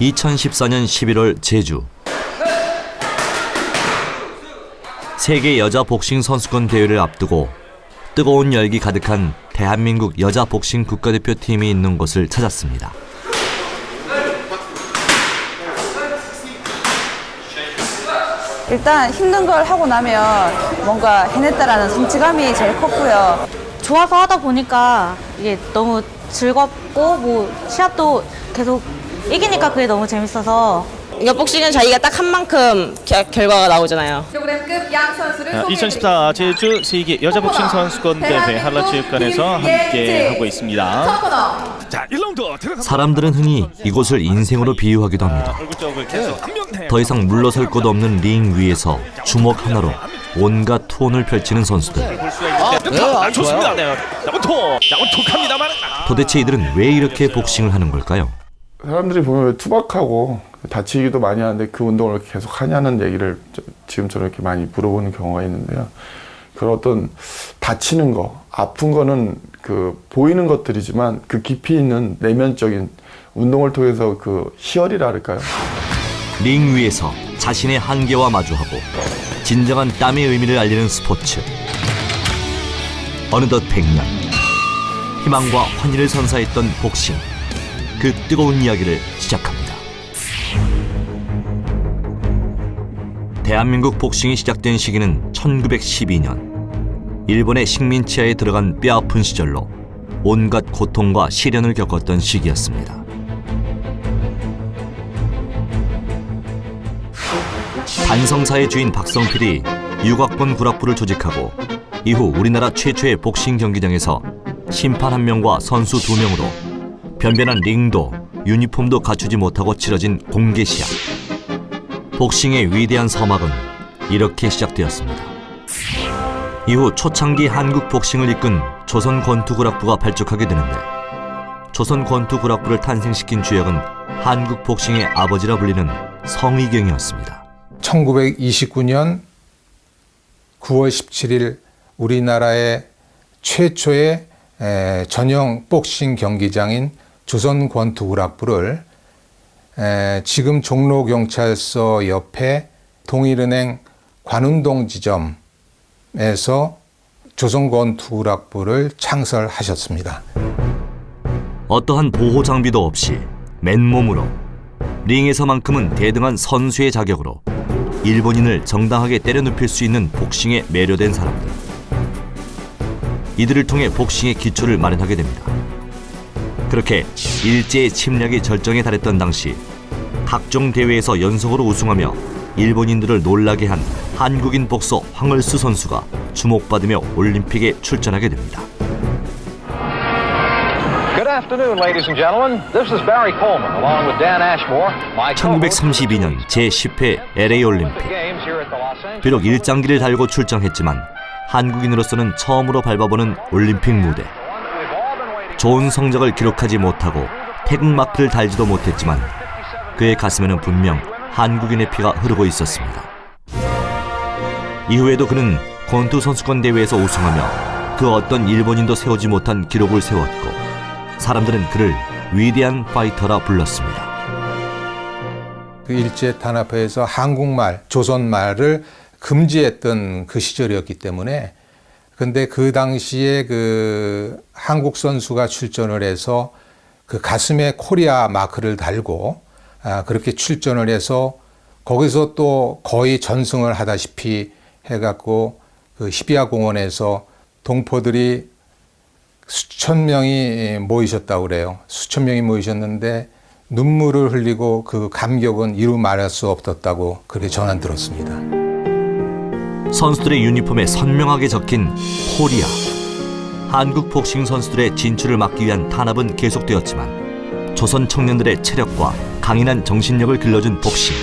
(2014년 11월) 제주. 세계 여자 복싱 선수권 대회를 앞두고 뜨거운 열기 가득한 대한민국 여자 복싱 국가대표 팀이 있는 곳을 찾았습니다. 일단 힘든 걸 하고 나면 뭔가 해냈다라는 성취감이 제일 컸고요. 좋아서 하다 보니까 이게 너무 즐겁고 뭐 시합도 계속 이기니까 그게 너무 재밌어서 이거 복싱은 자기가 딱 한 만큼 겨- 결과가 나오잖아요. 킬로그램급 양 선수를 아, 2014 제주 세계 여자 복싱 선수권 대회 한라체육관에서 함께 하고 있습니다. 코너 자, 1라운드 들어가. 사람들은 흔히 이곳을 인생으로 비유하기도 합니다. 얼굴 쪽을 계속 한명 더 이상 물러설 곳 없는 링 위에서 주먹 하나로 온갖 투혼을 펼치는 선수들. 볼 수가 있는데. 아, 좋습니다. 네. 자, 원투. 자. 아, 도대체 이들은 왜 이렇게 복싱을 하는 걸까요? 사람들이 보면 왜 투박하고 다치기도 많이 하는데 그 운동을 계속 하냐는 얘기를 저- 지금처럼 이렇게 많이 물어보는 경우가 있는데요. 그런 어떤 다치는 거, 아픈 거는 그 보이는 것들이지만 그 깊이 있는 내면적인 운동을 통해서 그 희열이라 할까요? 링 위에서 자신의 한계와 마주하고 진정한 땀의 의미를 알리는 스포츠. 어느덧 100년. 희망과 환희를 선사했던 복싱. 그 뜨거운 이야기를 시작합니다. 대한민국 복싱이 시작된 시기는 1912년. 일본의 식민 치하에 들어간 뼈아픈 시절로 온갖 고통과 시련을 겪었던 시기였습니다. 반성사의 주인 박성필이 육악본 구락부를 조직하고 이후 우리나라 최초의 복싱 경기장에서 심판 한 명과 선수 두 명으로 변변한 링도 유니폼도 갖추지 못하고 치러진 공개 시합. 복싱의 위대한 서막은 이렇게 시작되었습니다. 이후 초창기 한국 복싱을 이끈 조선 권투구락부가 발족하게 되는데 조선 권투구락부를 탄생시킨 주역은 한국 복싱의 아버지라 불리는 성의경이었습니다. 1929년 9월 17일 우리나라의 최초의 에, 전용 복싱 경기장인 조선 권투구락부를 에, 지금 종로경찰서 옆에 동일은행 관운동 지점에서 조선 권투구락부를 창설하셨습니다. 어떠한 보호 장비도 없이 맨몸으로 링에서만큼은 대등한 선수의 자격으로 일본인을 정당하게 때려눕힐 수 있는 복싱에 매료된 사람들. 이들을 통해 복싱의 기초를 마련하게 됩니다. 그렇게 일제의 침략이 절정에 달했던 당시 각종 대회에서 연속으로 우승하며 일본인들을 놀라게 한 한국인 복서 황을수 선수가 주목받으며 올림픽에 출전하게 됩니다. Good afternoon, ladies and gentlemen. This is Barry Coleman, along with Dan Ashmore. My co-host 1932년 제10회 LA 올림픽. 비록 일장기를 달고 출전했지만 한국인으로서는 처음으로 밟아보는 올림픽 무대. 좋은 성적을 기록하지 못하고 태극 마크를 달지도 못했지만 그의 가슴에는 분명 한국인의 피가 흐르고 있었습니다. 이후에도 그는 권투 선수권 대회에서 우승하며 그 어떤 일본인도 세우지 못한 기록을 세웠고 사람들은 그를 위대한 파이터라 불렀습니다. 그 일제 탄압하에서 한국말, 조선말을 금지했던 그 시절이었기 때문에 근데 그 당시에 그 한국 선수가 출전을 해서 그 가슴에 코리아 마크를 달고 아, 그렇게 출전을 해서 거기서 또 거의 전승을 하다시피 해갖고 그 히비아 공원에서 동포들이 수천 명이 모이셨다고 그래요. 수천 명이 모이셨는데 눈물을 흘리고 그 감격은 이루 말할 수 없었다고 그렇게 전한 들었습니다. 선수들의 유니폼에 선명하게 적힌 코리아. 한국 복싱 선수들의 진출을 막기 위한 탄압은 계속되었지만 조선 청년들의 체력과 강인한 정신력을 길러준 복싱.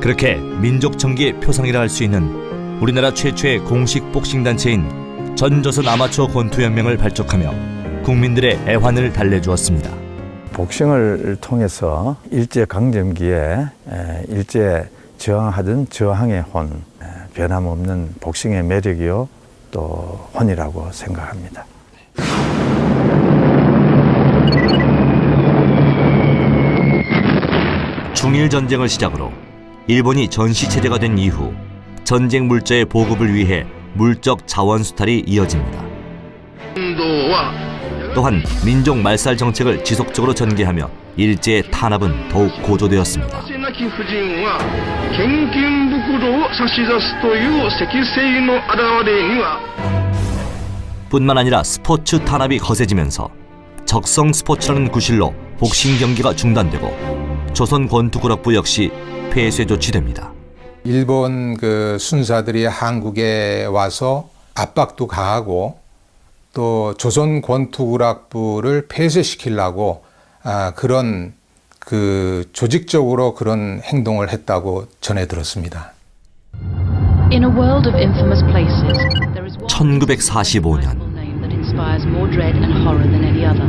그렇게 민족 정기의 표상이라 할 수 있는 우리나라 최초의 공식 복싱 단체인 전조선 아마추어 권투 연맹을 발족하며 국민들의 애환을 달래주었습니다. 복싱을 통해서 일제 강점기에 에, 일제 저항하던 저항의 혼, 에, 변함없는 복싱의 매력이요 또 혼이라고 생각합니다. 중일 전쟁을 시작으로 일본이 전시 체제가 된 이후 전쟁 물자의 보급을 위해 물적 자원 수탈이 이어집니다. 또한 민족 말살 정책을 지속적으로 전개하며 일제의 탄압은 더욱 고조되었습니다. なき夫人は献金袋を差し出すという積性の表れには 뿐만 아니라 스포츠 탄압이 거세지면서 적성 스포츠라는 구실로 복싱 경기가 중단되고 조선 권투구락부 역시 폐쇄 조치됩니다. 일본 그 순사들이 한국에 와서 압박도 가하고 또 조선 권투구락부를 폐쇄시키려고 아, 그런 그 조직적으로 그런 행동을 했다고 전해 들었습니다. 1945년 name that inspires more dread and horror than any other.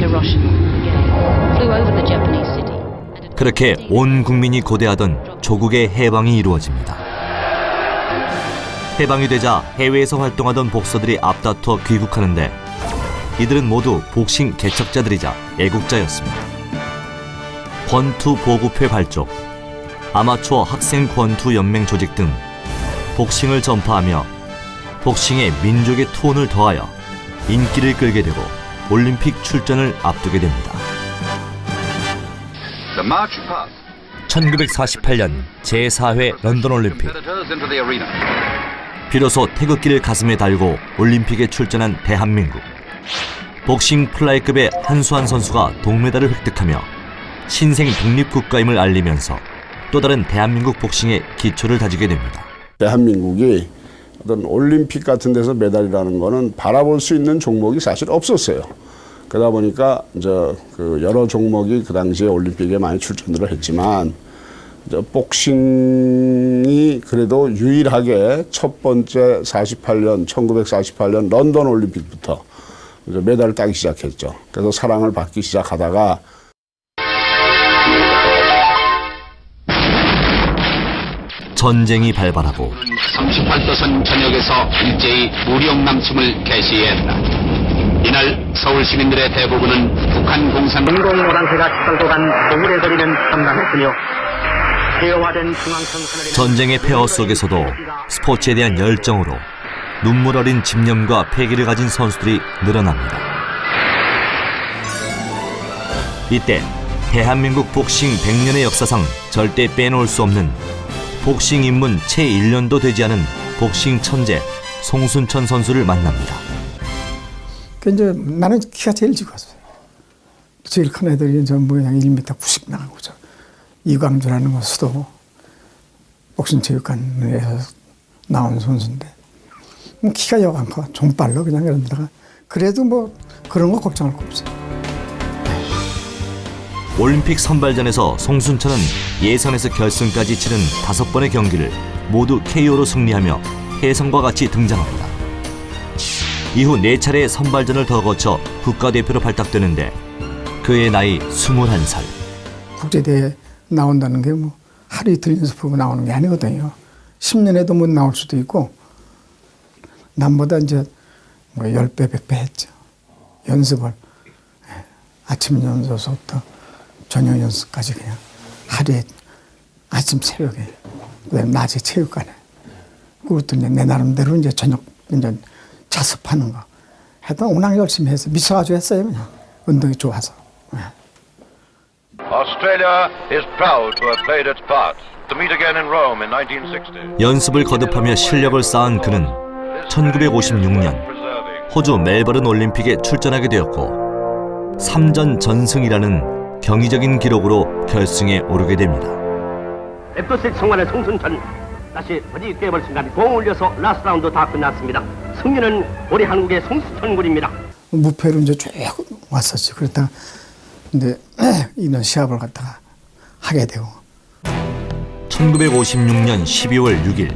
Hiroshima, again, flew over the Japanese city. and at 그렇게 온 국민이 고대하던 조국의 해방이 이루어집니다. 해방이 되자 해외에서 활동하던 복서들이 앞다투어 귀국하는데 이들은 모두 복싱 개척자들이자 애국자였습니다. 권투 보급회 발족, 아마추어 학생 권투 연맹 조직 등 복싱을 전파하며 복싱에 민족의 톤을 더하여 인기를 끌게 되고 올림픽 출전을 앞두게 됩니다. The march past 1948년 제4회 런던 올림픽. 비로소 태극기를 가슴에 달고 올림픽에 출전한 대한민국 복싱 플라이급의 한수환 선수가 동메달을 획득하며 신생 독립국가임을 알리면서 또 다른 대한민국 복싱의 기초를 다지게 됩니다. 대한민국이 어떤 올림픽 같은 데서 메달이라는 거는 바라볼 수 있는 종목이 사실 없었어요. 그러다 보니까 이제 그 여러 종목이 그 당시에 올림픽에 많이 출전을 했지만 이제 복싱이 그래도 유일하게 첫 번째 48년 1948년 런던 올림픽부터 이제 메달을 따기 시작했죠. 그래서 사랑을 받기 시작하다가 전쟁이 발발하고 38도선 전역에서 일제히 무력 남침을 개시했다. 이날 서울 시민들의 대부분은 북한 공산 공공모단세가 썰고 간 동물의 거리는 상당했으며 개화된 중앙선 하늘에 전쟁의 폐허 속에서도 스포츠에 대한 열정으로 눈물 어린 집념과 패기를 가진 선수들이 늘어납니다. 이때 대한민국 복싱 100년의 역사상 절대 빼놓을 수 없는 복싱 입문 채 1년도 되지 않은 복싱 천재 송순천 선수를 만납니다. 그 이제 나는 키가 제일 작았어요. 제일 큰 애들이 뭐 그냥 1m 90 나가고 저 이광주라는 것도 복싱체육관에서 나온 선수인데 뭐 키가 여간커 종빨로 그냥 그런다가 그래도 뭐 그런 거 걱정할 거 없어요. 올림픽 선발전에서 송순천은 예선에서 결승까지 치른 다섯 번의 경기를 모두 KO로 승리하며 혜성과 같이 등장합니다. 이후 네 차례의 선발전을 더 거쳐 국가대표로 발탁되는데 그의 나이 21살. 국제대회 나온다는 게 뭐 하루 이틀 연습하고 나오는 게 아니거든요. 10년에도 못 나올 수도 있고 남보다 이제 뭐 10배, 100배 했죠. 연습을. 예. 아침 연습부터 저녁 연습까지 그냥 하루에 아침 새벽에 그다음에 낮에 체육관에 그것도 이제 내 나름대로 이제 저녁 이제 자습하는 거 해도 워낙 열심히 해서 미쳐가지고 했어요 그냥 운동이 좋아서 예. Australia is proud to have played its part. To meet again in Rome in 1960. 연습을 거듭하며 실력을 쌓은 그는 1956년 호주 멜버른 올림픽에 출전하게 되었고 3전 전승이라는 경이적인 기록으로 결승에 오르게 됩니다. 랩터스 청관의 송순천 다시 버디 깨볼 순간 공 올려서 라스트 라운드 다 끝났습니다. 승리는 우리 한국의 송수천 군입니다. 무패로 이제 쭉 왔었지. 그러다가 근데 이런 시합을 갖다가 하게 되고 1956년 12월 6일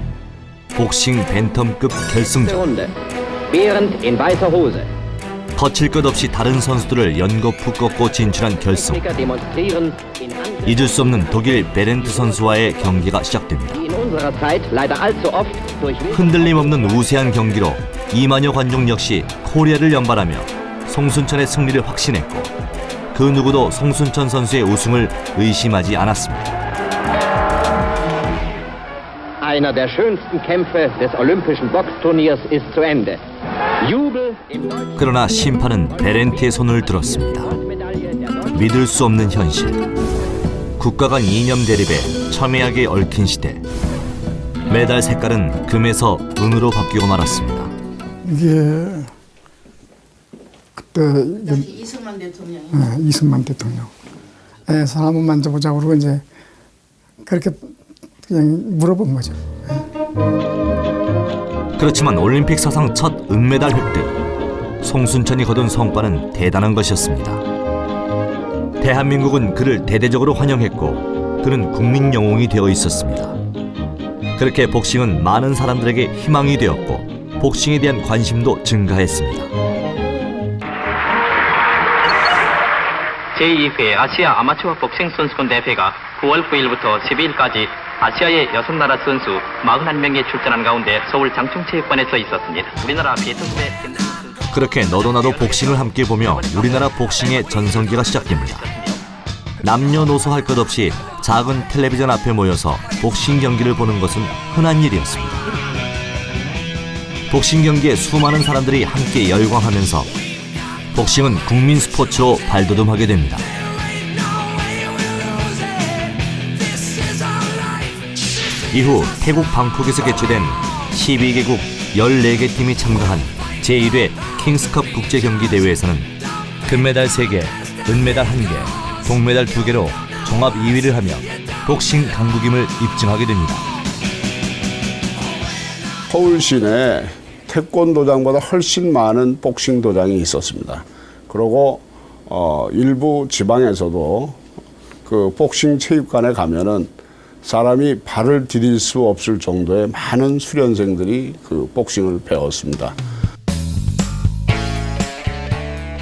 복싱 벤텀급 결승전 in weißer Hose 거칠 것 없이 다른 선수들을 연거푸 꺾고 진출한 결승. 잊을 수 없는 독일 베렌트 선수와의 경기가 시작됩니다. 흔들림 없는 우세한 경기로 이만여 관중 역시 코리아를 연발하며 송순천의 승리를 확신했고 그 누구도 송순천 선수의 우승을 의심하지 않았습니다. 그러나 심판은 베렌트의 손을 들었습니다. 믿을 수 없는 현실. 국가 간 이념 대립에 첨예하게 얽힌 시대. 메달 색깔은 금에서 은으로 바뀌고 말았습니다. 이게 그때 이승만 대통령이 예, 이승만 대통령. 예, 손 한번 만져보자고 그러고 이제 그렇게 그냥 물어본 거죠. 그렇지만 올림픽 사상 첫 은메달 획득. 송순천이 거둔 성과는 대단한 것이었습니다. 대한민국은 그를 대대적으로 환영했고 그는 국민 영웅이 되어 있었습니다. 그렇게 복싱은 많은 사람들에게 희망이 되었고 복싱에 대한 관심도 증가했습니다. 제2회 아시아 아마추어 복싱 선수권 대회가 9월 9일부터 12일까지 아시아의 여섯 나라 선수 41명이 출전한 가운데 서울 장충체육관에서 있었습니다. 우리나라 비에트스의 그렇게 너도 나도 복싱을 함께 보며 우리나라 복싱의 전성기가 시작됩니다. 남녀노소 할 것 없이 작은 텔레비전 앞에 모여서 복싱 경기를 보는 것은 흔한 일이었습니다. 복싱 경기에 수많은 사람들이 함께 열광하면서 복싱은 국민 스포츠로 발돋움하게 됩니다. 이후 태국 방콕에서 개최된 12개국 14개 팀이 참가한 제1회 킹스컵 국제 경기 대회에서는 금메달 3개, 은메달 1개, 동메달 2개로 종합 2위를 하며 복싱 강국임을 입증하게 됩니다. 서울 시내에 태권도장보다 훨씬 많은 복싱 도장이 있었습니다. 그리고 어, 일부 지방에서도 그 복싱 체육관에 가면은 사람이 발을 디딜 수 없을 정도의 많은 수련생들이 그 복싱을 배웠습니다.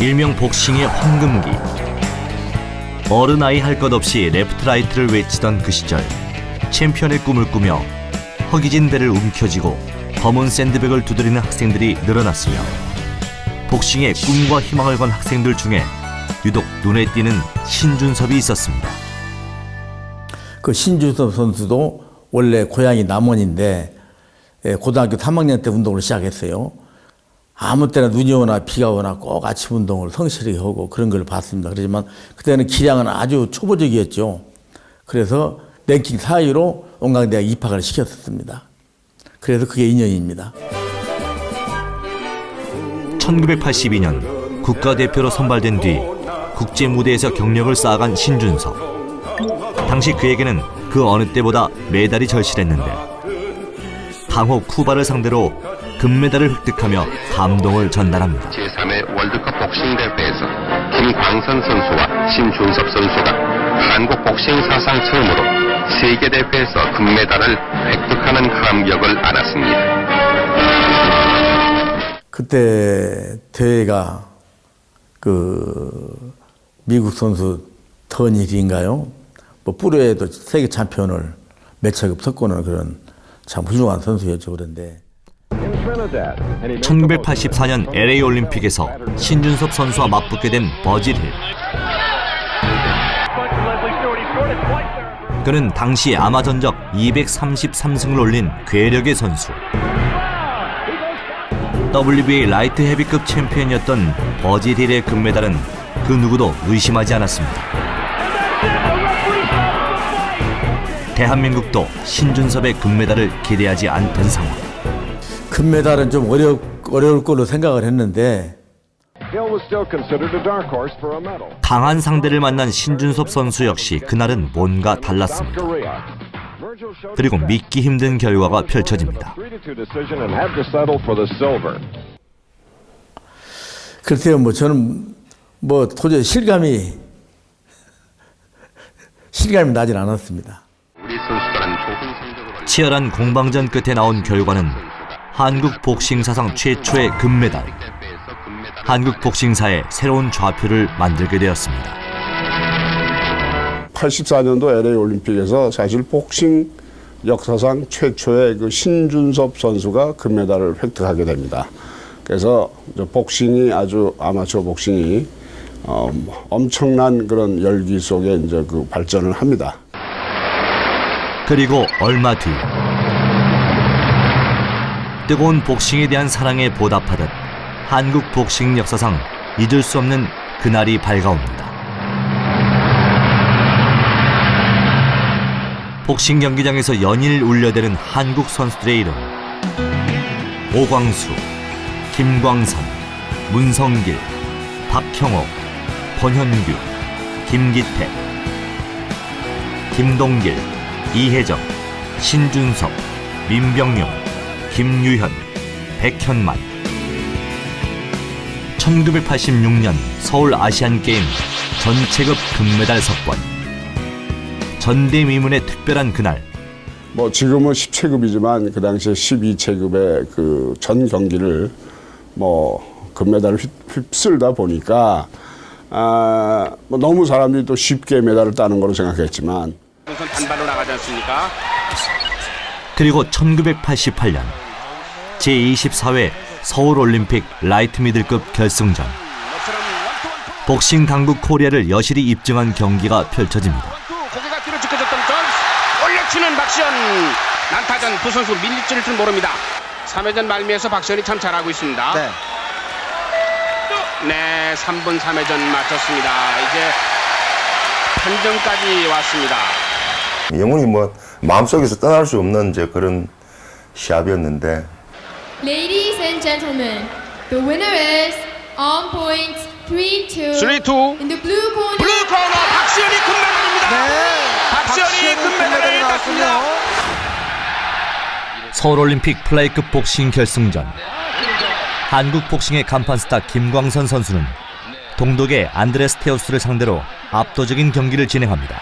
일명 복싱의 황금기. 어른 아이 할 것 없이 레프트 라이트를 외치던 그 시절 챔피언의 꿈을 꾸며 허기진 배를 움켜쥐고 검은 샌드백을 두드리는 학생들이 늘어났으며 복싱에 꿈과 희망을 건 학생들 중에 유독 눈에 띄는 신준섭이 있었습니다. 그 신주섭 선수도 원래 고향이 남원인데 예, 고등학교 3학년 때 운동을 시작했어요. 아무 때나 눈이 오나 비가 오나 꼭 아침 운동을 성실히 하고 그런 걸 봤습니다. 그렇지만 그때는 기량은 아주 초보적이었죠. 그래서 랭킹 4위로 온강대학 입학을 시켰었습니다. 그래서 그게 인연입니다. 1982년 국가대표로 선발된 뒤 국제 무대에서 경력을 쌓아간 신준섭. 당시 그에게는 그 어느 때보다 메달이 절실했는데 강호 쿠바를 상대로 금메달을 획득하며 감동을 전달합니다. 제3회 월드컵 복싱 대회에서 김광선 선수와 신준섭 선수가 한국 복싱 사상 처음으로 세계 대회에서 금메달을 획득하는 감격을 안았습니다. 그때 대회가 그 미국 선수 턴일인가요? 뭐 뿌려에도 세계 챔피언을 몇 차급 석권을 그런 참 훌륭한 선수였죠 그런데 1984년 LA 올림픽에서 신준섭 선수와 맞붙게 된 버질 힐. 그는 당시 아마 전적 233승을 올린 괴력의 선수. WBA 라이트 헤비급 챔피언이었던 버질 힐의 금메달은 그 누구도 의심하지 않았습니다. 대한민국도 신준섭의 금메달을 기대하지 않던 상황. 금메달은 좀 어려, 어려울 걸로 생각을 했는데 강한 상대를 만난 신준섭 선수 역시 그날은 뭔가 달랐습니다. Korea. 그리고 믿기 힘든 결과가 펼쳐집니다. 3-2 decision and had to settle for the silver. 글쎄요 뭐 저는 뭐 도저히 실감이 실감이 나질 않았습니다. 치열한 공방전 끝에 나온 결과는 한국 복싱 사상 최초의 금메달. 한국 복싱사의 새로운 좌표를 만들게 되었습니다. 84년도 LA 올림픽에서 사실 복싱 역사상 최초의 그 신준섭 선수가 금메달을 획득하게 됩니다. 그래서 복싱이 아주 아마추어 복싱이 어, 엄청난 그런 열기 속에 이제 그 발전을 합니다. 그리고 얼마 뒤 뜨거운 복싱에 대한 사랑에 보답하듯 한국 복싱 역사상 잊을 수 없는 그날이 밝아옵니다. 복싱 경기장에서 연일 울려대는 한국 선수들의 이름 오광수, 김광선, 문성길, 박형호, 권현규, 김기태, 김동길, 이혜정, 신준섭, 민병용, 김유현, 백현만 1986년 서울 아시안게임 전체급 금메달 석권. 전대미문의 특별한 그날. 뭐 지금은 10체급이지만 그 당시에 12체급의 그 전 경기를 뭐 금메달을 휩- 휩쓸다 보니까 아, 뭐 너무 사람들이 또 쉽게 메달을 따는 걸로 생각했지만. 단발로 나가지 않습니까? 그리고 1988년 제24회 서울올림픽 라이트 미들급 결승전. 복싱 강국 코리아를 여실히 입증한 경기가 펼쳐집니다. 고개가 뒤로 짚어졌던 전 올려치는 박시현. 난타전 두 선수 밀리지를 줄 모릅니다. 3회전 말미에서 박시현이 참 잘하고 있습니다. 네. 네 3분 3회전 마쳤습니다. 이제 판정까지 왔습니다. 영훈이 뭐 마음속에서 떠날 수 없는 이제 그런 시합이었는데 Ladies and gentlemen, the winner is on point 3-2 3-2 in the blue corner. 블루 코너 박시현이 금메달입니다 박시현이 금메달을 땄습니다 서울올림픽 플레이급 복싱 결승전 한국 복싱의 간판 스타 김광선 선수는 동독의 안드레스 테오스를 상대로 압도적인 경기를 진행합니다.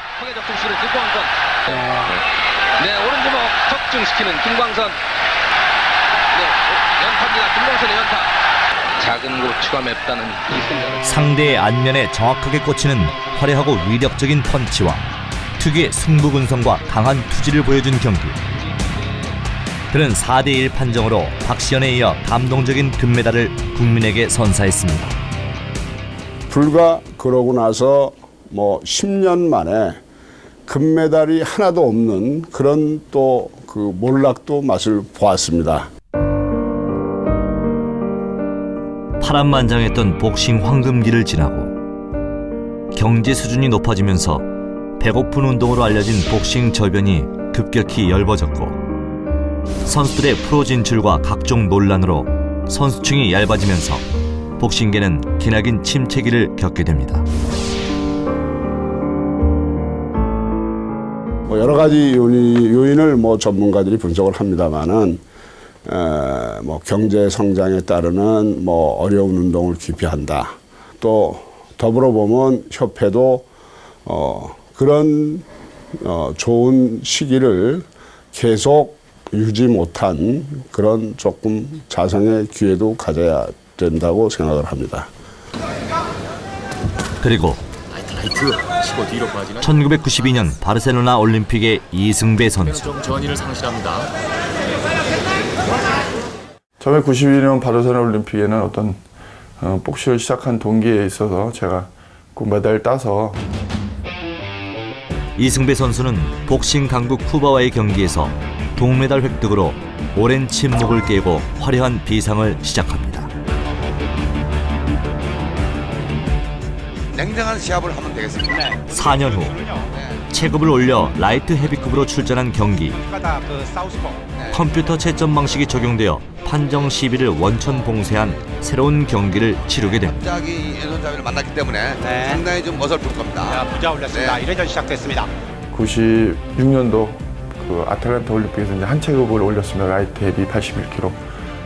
네, 오른 주먹 적중시키는 김광선. 네, 연타입니다. 김광선의 연타. 작은 고추가 맵다는 이. 상대의 안면에 정확하게 꽂히는 화려하고 위력적인 펀치와 특유의 승부근성과 강한 투지를 보여준 경기. 그는 4대1 판정으로 박시현에 이어 감동적인 금메달을 국민에게 선사했습니다. 불과 그러고 나서 뭐 10년 만에 금메달이 하나도 없는 그런 또 그 몰락도 맛을 보았습니다. 파란만장했던 복싱 황금기를 지나고 경제 수준이 높아지면서 배고픈 운동으로 알려진 복싱 저변이 급격히 엷어졌고 선수들의 프로 진출과 각종 논란으로 선수층이 얇아지면서 복싱계는 기나긴 침체기를 겪게 됩니다. 뭐 여러 가지 요인, 요인을 뭐 전문가들이 분석을 합니다만은 에, 뭐 경제 성장에 따르는 뭐 어려운 운동을 기피한다. 또 더불어 보면 협회도 어, 그런 어, 좋은 시기를 계속 유지 못한 그런 조금 자성의 기회도 가져야 된다고 생각을 합니다. 그리고 1992년 바르셀로나 올림픽의 이승배 선수 전의를 상실합니다. 처음에 92년 바르셀로나 올림픽에는 어떤 어, 복싱을 시작한 동기에 있어서 제가 그 메달을 따서 이승배 선수는 복싱 강국 쿠바와의 경기에서 동메달 획득으로 오랜 침묵을 깨고 화려한 비상을 시작합니다. 냉정한 시합을 하면 되겠습니다. 4년 후 체급을 올려 라이트 헤비급으로 출전한 경기 컴퓨터 채점 방식이 적용되어 판정 시비를 원천 봉쇄한 새로운 경기를 치르게 됩니다. 갑자기 예선자비를 만났기 때문에 상당히 좀 어설플 겁니다. 부자 올렸습니다. 네. 1회전 시작됐습니다. 96년도 그 아틀란타 올림픽에서 이제 한 체급을 올렸습니다. 라이트 헤비 81kg.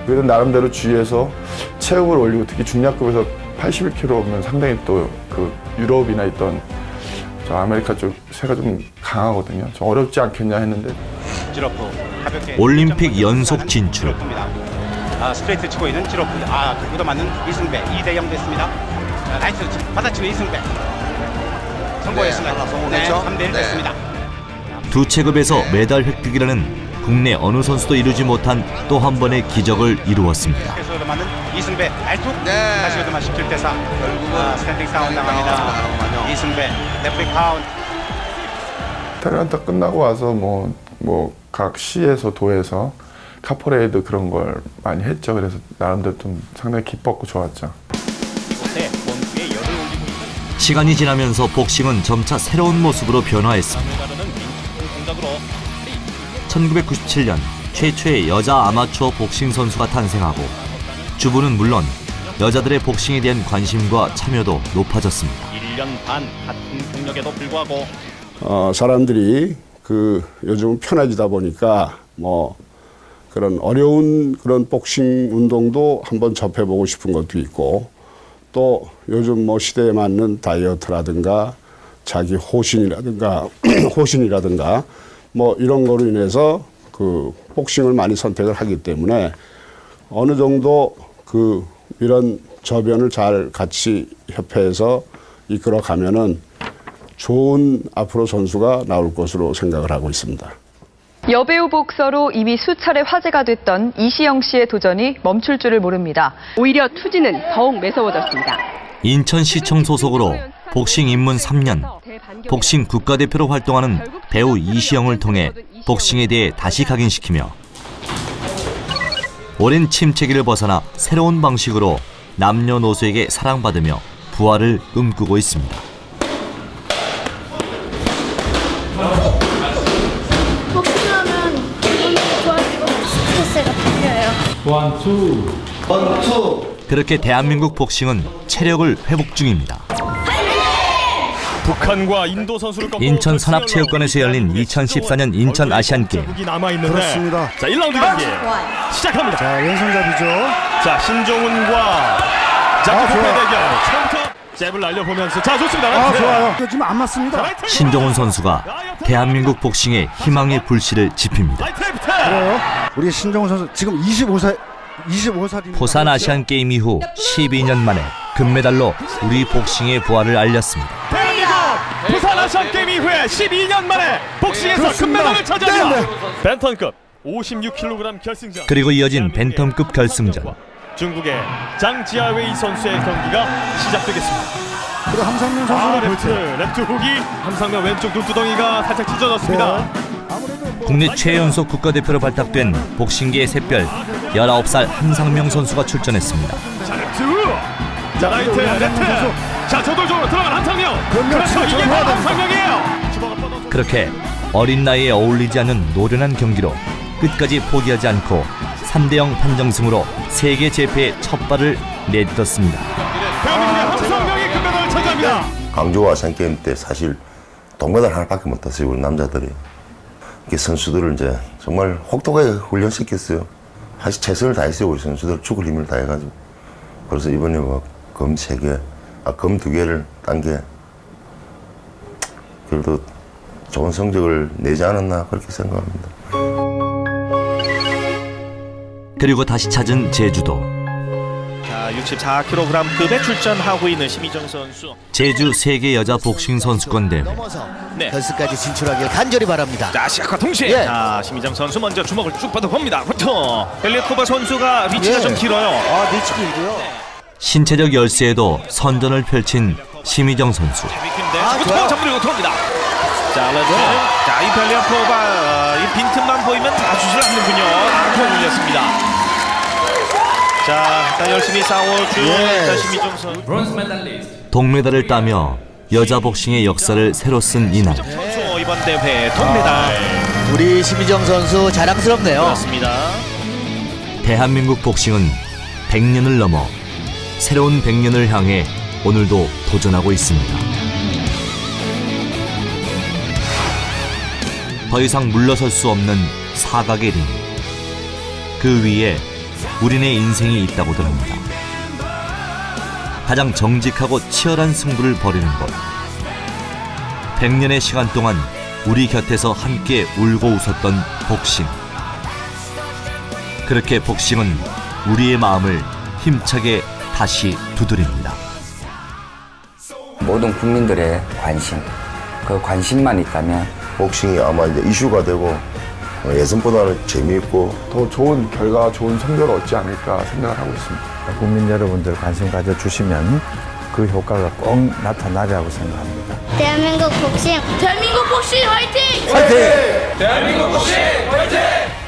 그래도 나름대로 주위에서 체급을 올리고 특히 중량급에서 81kg면 상당히 또 그 유럽이나 있던 저 아메리카 쪽 세가 좀 강하거든요. 좀 어렵지 않겠냐 했는데 올림픽 연속 진출 아, 스트레이트 치고 있는 지로프. 아, 그보다 맞는 이승배 2대 0 됐습니다. 자, 라이트 받아치는 이승배. 성공했습니다. 네, 하나 성공했죠? 3대 1 네. 됐습니다. 두 체급에서 메달 획득이라는 국내 어느 선수도 이루지 못한 또 한 번의 기적을 이루었습니다. 계속 얻어맞는 이승배 알투 다시 얻어맞 17대 4 결국은 아, 스탠딩 사운 당합니다. 이승배 레프리 카운트 테란타 끝나고 와서 뭐 뭐 각 시에서 도에서 카퍼레이드 그런 걸 많이 했죠. 그래서 나름대로 좀 상당히 기뻤고 좋았죠. 시간이 지나면서 복싱은 점차 새로운 모습으로 변화했습니다. 1997년 최초의 여자 아마추어 복싱 선수가 탄생하고 주부는 물론 여자들의 복싱에 대한 관심과 참여도 높아졌습니다. 1년 반 같은 경력에도 불구하고 어, 사람들이 그 요즘 편해지다 보니까 뭐 그런 어려운 그런 복싱 운동도 한번 접해보고 싶은 것도 있고 또 요즘 뭐 시대에 맞는 다이어트라든가 자기 호신이라든가 호신이라든가 뭐 이런 거로 인해서 그 복싱을 많이 선택을 하기 때문에 어느 정도 그 이런 저변을 잘 같이 협회에서 이끌어 가면은 좋은 앞으로 선수가 나올 것으로 생각을 하고 있습니다. 여배우 복서로 이미 수차례 화제가 됐던 이시영 씨의 도전이 멈출 줄을 모릅니다. 오히려 투지는 더욱 매서워졌습니다. 인천시청 소속으로 복싱 입문 3년, 복싱 국가대표로 활동하는 배우 이시영을 통해 복싱에 대해 다시 각인시키며 오랜 침체기를 벗어나 새로운 방식으로 남녀노소에게 사랑받으며 부활을 꿈꾸고 있습니다. 복싱하면 기분이 좋아지고 스트레스가 풀려요. 원투 원투 그렇게 대한민국 복싱은 체력을 회복 중입니다. 북한과 인도 선수를 꺾고 인천 산악체육관에서 열린 2014년 인천 아시안 게임. 국이 남아 있는데 그렇습니다. 자 1라운드 경기 시작합니다. 자 왼손잡이죠. 자 신종훈과 자크포의 대결 처음부터 잽을 날려보면서 자 좋습니다. 아 라이트. 좋아요. 지금 안 맞습니다. 신종훈 선수가 대한민국 복싱의 희망의 불씨를 지핍니다. 그래요? 우리 신정훈 선수 지금 25살 25살입니다. 포산 아시안 게임 이후 12년 만에 금메달로 우리 복싱의 부활을 알렸습니다. 대 아시안 게임 이후에 12년 만에 복싱에서. 금메달을 차지합니다. 네, 벤턴급 56kg 결승전. 그리고 이어진 벤텀급 결승전. 중국의 장지아웨이 선수의 경기가 시작되겠습니다. 그리고 함상민 선수가 아, 레프트, 레프트 훅이 함상면 왼쪽 눈두덩이가 살짝 찢어졌습니다. 국내 최연소 국가대표로 발탁된 복싱계의 샛별 19살 함상명 선수가 출전했습니다. 자, 레프트 훅! 자, 라이트, 레프트! 자, 저돌적으로 들어간 함상명! 이게 바로 그렇게 어린 나이에 어울리지 않는 노련한 경기로 끝까지 포기하지 않고 3대0 판정승으로 세계 제패의 첫 발을 내딛었습니다. 대한민국의 함상명이 금메달을 차지합니다! 강조 아시안 게임 때 사실 동메달 하나밖에 못 땄어요 우리 남자들이. 이렇게 선수들을 이제 정말 혹독하게 훈련시켰어요. 사실 최선을 다했어요 우리 선수들 죽을 힘을 다해가지고. 그래서 이번에 뭐금세 개, 아금 두 개를 딴 게 그래도 좋은 성적을 내지 않았나 그렇게 생각합니다. 그리고 다시 찾은 제주도. 자, 64kg급에 출전하고 있는 심희정 선수. 제주 세계 여자 복싱 선수권 대회. 네. 결승까지 진출하길 간절히 바랍니다. 자, 시작과 동시에 예. 자, 심희정 선수 먼저 주먹을 쭉 뻗어봅니다. 부터 벨리코바 선수가 리치가 예. 좀 길어요. 아, 리치 길고요. 신체적 열세에도 선전을 펼친 심희정 선수. 아, 들어옵니다. 자, 런전. 자, 이 벨리코바 이 빈틈만 보이면 놔주질 않는군요. 아, 더 올렸습니다. 자, 일단 열심히 싸워준 예. 자, 심희정 선수. 동메달을 따며 여자 복싱의 역사를 새로 쓴 이날. 선수 이번 대회 동메달. 우리 심희정 선수 자랑스럽네요. 그렇습니다. 대한민국 복싱은 100년을 넘어 새로운 100년을 향해 오늘도 도전하고 있습니다. 더 이상 물러설 수 없는 사각의 링. 그 위에 우리네 인생이 있다고 들 합니다. 가장 정직하고 치열한 승부를 벌이는 곳. 100년의 시간 동안 우리 곁에서 함께 울고 웃었던 복싱. 그렇게 복싱은 우리의 마음을 힘차게 다시 두드립니다. 모든 국민들의 관심, 그 관심만 있다면 복싱이 아마 이제 이슈가 되고 어, 예전보다는 재미있고 더 좋은 결과, 좋은 성적을 얻지 않을까 생각을 하고 있습니다. 국민 여러분들 관심 가져주시면 그 효과가 꼭 나타나리라고 생각합니다. 대한민국 복싱! 대한민국 복싱 화이팅! 화이팅! 대한민국 복싱 화이팅!